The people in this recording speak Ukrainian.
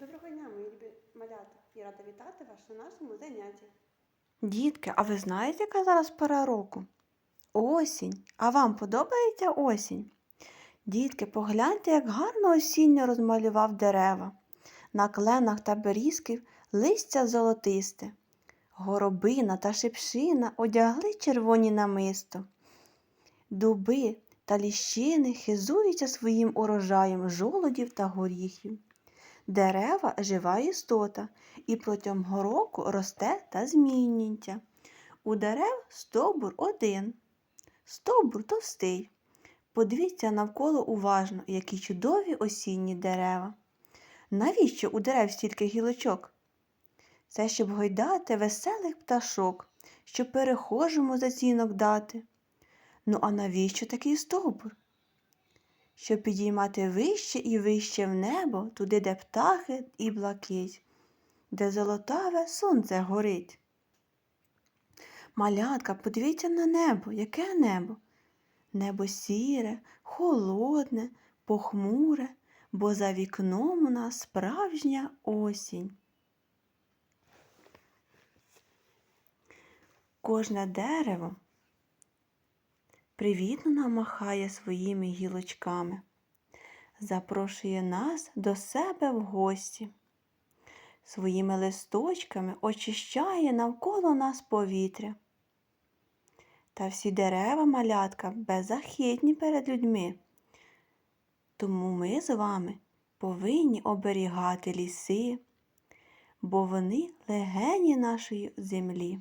Доброго дня, мої любі малята. Я рада вітати вас на нашому занятті. Дітки, а ви знаєте, яка зараз пора року? Осінь. А вам подобається осінь? Дітки, погляньте, як гарно осінньо розмалював дерева. На кленах та берізків листя золотисте. Горобина та шипшина одягли червоні намисто. Дуби та ліщини хизуються своїм урожаєм жолодів та горіхів. Дерева жива істота і протягом року росте та змінюється. У дерев стовбур один, стовбур товстий. Подивіться навколо уважно, які чудові осінні дерева. Навіщо у дерев стільки гілочок? Це щоб гойдати веселих пташок, щоб перехожому зацінок дати. Ну а навіщо такий стовбур? Щоб підіймати вище і вище в небо, туди, де птахи і блакить, де золотаве сонце горить. Малятка, подивіться на небо, яке небо? Небо сіре, холодне, похмуре, бо за вікном у нас справжня осінь. Кожне дерево привітно нам махає своїми гілочками, запрошує нас до себе в гості. Своїми листочками очищає навколо нас повітря. Та всі дерева малятка беззахитні перед людьми. Тому ми з вами повинні оберігати ліси, бо вони легені нашої землі.